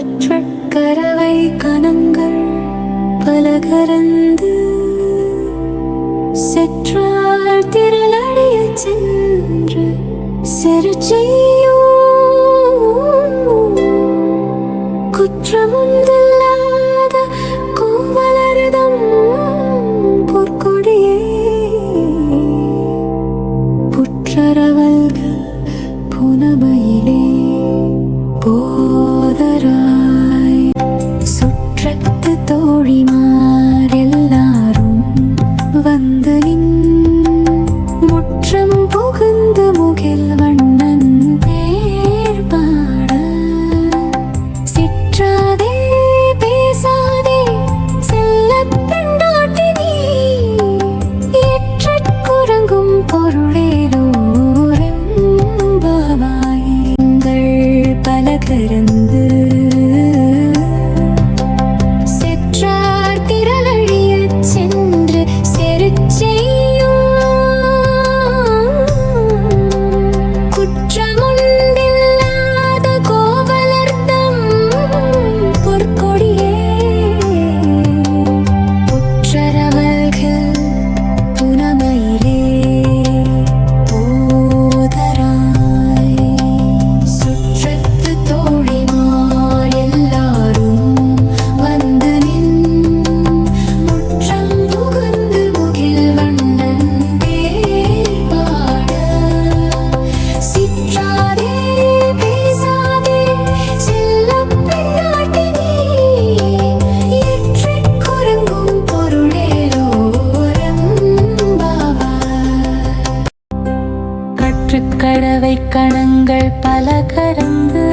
கற்ற கணங்கள் பலகரந்து செற்றால் திரளடைய சென்று செரு குற்றமுந்தில்லாத குற்றமுண்டில்லாத கோவலரதம் பொற்கொடியே. புற்றரவல்கள் பல கரந்து